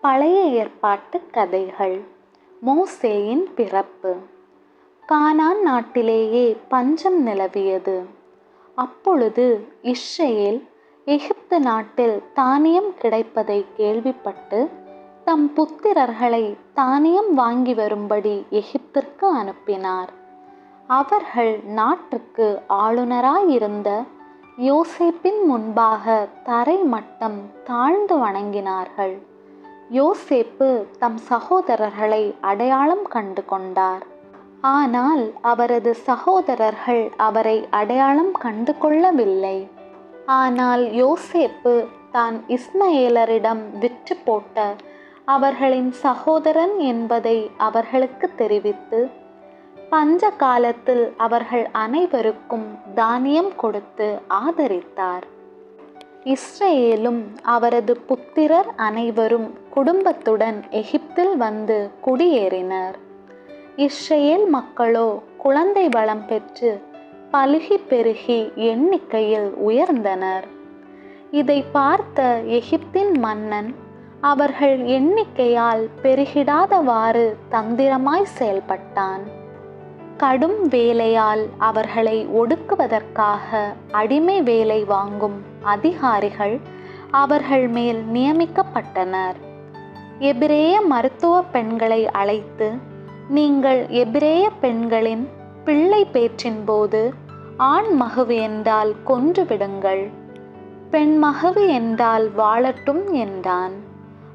பழைய ஏற்பாட்டு கதைகள். மோசேயின் பிறப்பு. கானான் நாட்டிலேயே பஞ்சம் நிலவியது. அப்பொழுது இஸ்ரேல் எகிப்து நாட்டில் தானியம் கிடைப்பதை கேள்விப்பட்டு தம் புத்திரர்களை தானியம் வாங்கி வரும்படி எகிப்திற்கு அனுப்பினார். அவர்கள் நாட்டுக்கு ஆளுநராயிருந்த யோசேப்பின் முன்பாக தரை மட்டம் தாழ்ந்து வணங்கினார்கள். யோசேப்பு தம் சகோதரர்களை அடையாளம் கண்டு கொண்டார். ஆனால் அவரது சகோதரர்கள் அவரை அடையாளம் கண்டு கொள்ளவில்லை. ஆனால் யோசேப்பு தான் இஸ்மவேலரிடம் விற்று போட்ட அவர்களின் சகோதரன் என்பதை அவர்களுக்கு தெரிவித்து பஞ்ச காலத்தில் அவர்கள் அனைவருக்கும் தானியம் கொடுத்து ஆதரித்தார். இஸ்ரேலும் அவரது புத்திரர் அனைவரும் குடும்பத்துடன் எகிப்தில் வந்து குடியேறினர். இஸ்ரேல் மக்களோ குழந்தை வளம் பெற்று பழுகி பெருகி எண்ணிக்கையில் உயர்ந்தனர். இதை பார்த்த எகிப்தின் மன்னன் அவர்கள் எண்ணிக்கையால் பெருகிடாதவாறு தந்திரமாய் செயல்பட்டான். கடும் வேலையால் அவர்களை ஒடுக்குவதற்காக அடிமை வேலை வாங்கும் அதிகாரிகள் அவர்கள் மேல் நியமிக்கப்பட்டனர். எபிரேய மருத்துவ பெண்களை அழைத்து நீங்கள் எபிரேய பெண்களின் பிள்ளை பேற்றின் போது ஆண் மகவு என்றால் கொன்று விடுங்கள். பெண் மகவு என்றால் வாழட்டும் என்றான்.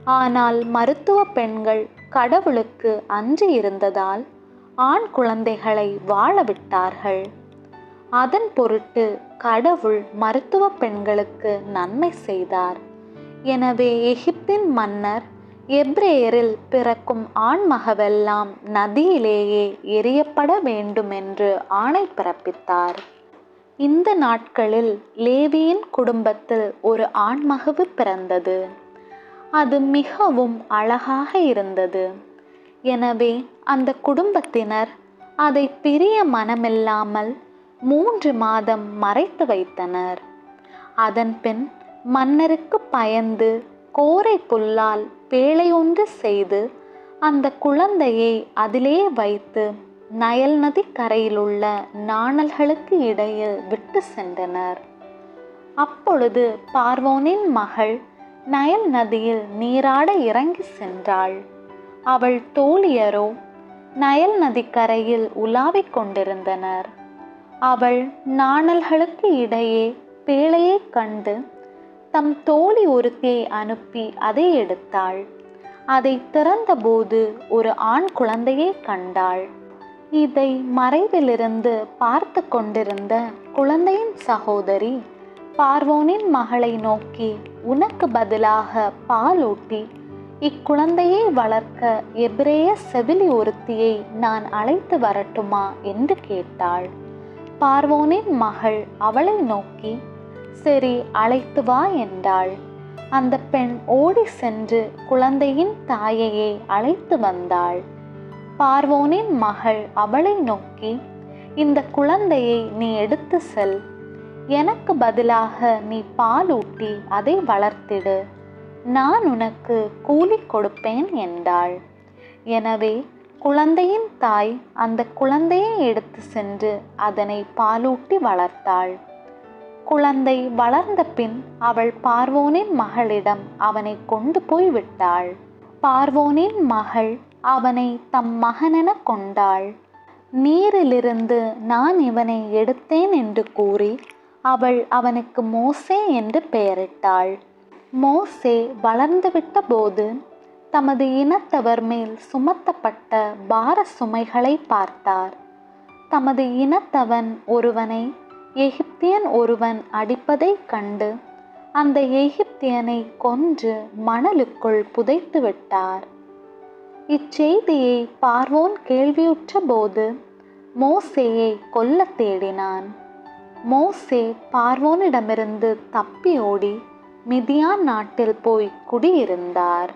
ஆனால் மருத்துவ பெண்கள் கடவுளுக்கு அன்று இருந்ததால் ஆண் குழந்தைகளை வாழ விட்டார்கள். அதன் பொருட்டு கடவுள் மருத்துவ பெண்களுக்கு நன்மை செய்தார். எனவே எகிப்தின் மன்னர் எப்ரேயரில் பிறக்கும் ஆண்மகவெல்லாம் நதியிலேயே எரியப்பட வேண்டும் என்று ஆணை பிறப்பித்தார். இந்த நாட்களில் லேவியின் குடும்பத்தில் ஒரு ஆண்மகவு பிறந்தது. அது மிகவும் அழகாக இருந்தது. எனவே அந்த குடும்பத்தினர் அதை பிரிய மனமில்லாமல் மூன்று மாதம் மறைத்து வைத்தனர். அதன்பின் மன்னருக்கு பயந்து கோரை புல்லால் பேழை ஒன்று செய்து அந்த குழந்தையை அதிலே வைத்து நயல் நதி கரையிலுள்ள நாணல்களுக்கு இடையில் விட்டு சென்றனர். அப்பொழுது பார்வோனின் மகள் நயல் நதியில் நீராட இறங்கி சென்றாள். அவள் தோழியரோ நயல் நதிக்கரையில் உலாவிக் கொண்டிருந்தனர். அவள் நாணல்களுக்கு இடையே பேழையை கண்டு தம் தோழி ஒருத்தியை அனுப்பி அதை எடுத்தாள். அதை திறந்தபோது ஒரு ஆண் குழந்தையை கண்டாள். இதை மறைவிலிருந்து பார்த்து கொண்டிருந்த குழந்தையின் சகோதரி பார்வோனின் மகளை நோக்கி உனக்கு பதிலாக பாலூட்டி இக்குழந்தையை வளர்க்க எபிரேய செவிலி ஒருத்தியை நான் அழைத்து வரட்டுமா என்று கேட்டாள். பார்வோனின் மகள் அவளை நோக்கி சரி அழைத்து வா என்றாள். அந்த பெண் ஓடி சென்று குழந்தையின் தாயையே அழைத்து வந்தாள். பார்வோனின் மகள் அவளை நோக்கி இந்த குழந்தையை நீ எடுத்து செல். எனக்கு பதிலாக நீ பாலூட்டி அதை வளர்த்திடு. நான் உனக்கு கூலி கொடுப்பேன் என்றாள். எனவே குழந்தையின் தாய் அந்த குழந்தையை எடுத்து சென்று அதனை பாலூட்டி வளர்த்தாள். குழந்தை வளர்ந்த பின் அவள் பார்வோனின் மகளிடம் அவனை கொண்டு போய் விட்டாள். பார்வோனின் மகள் அவனை தம் மகனென கொண்டாள். நீரிலிருந்து நான் இவனை எடுத்தேன் என்று கூறி அவள் அவனுக்கு மோசே என்று பெயரிட்டாள். மோசே வளர்ந்துவிட்ட போது தமது இனத்தவர் மேல் சுமத்தப்பட்ட பார சுமைகளை பார்த்தார். தமது இனத்தவன் ஒருவனை எகிப்தியன் ஒருவன் அடிப்பதைக் கண்டு அந்த எகிப்தியனை கொன்று மணலுக்குள் புதைத்து விட்டார் இச்செய்தியை பார்வோன் கேள்வியுற்ற போது மோசேயை கொல்ல தேடினான். மோசே பார்வோனிடமிருந்து தப்பி ஓடி மிதியான் நாட்டில் போய் குடியிருந்தார்.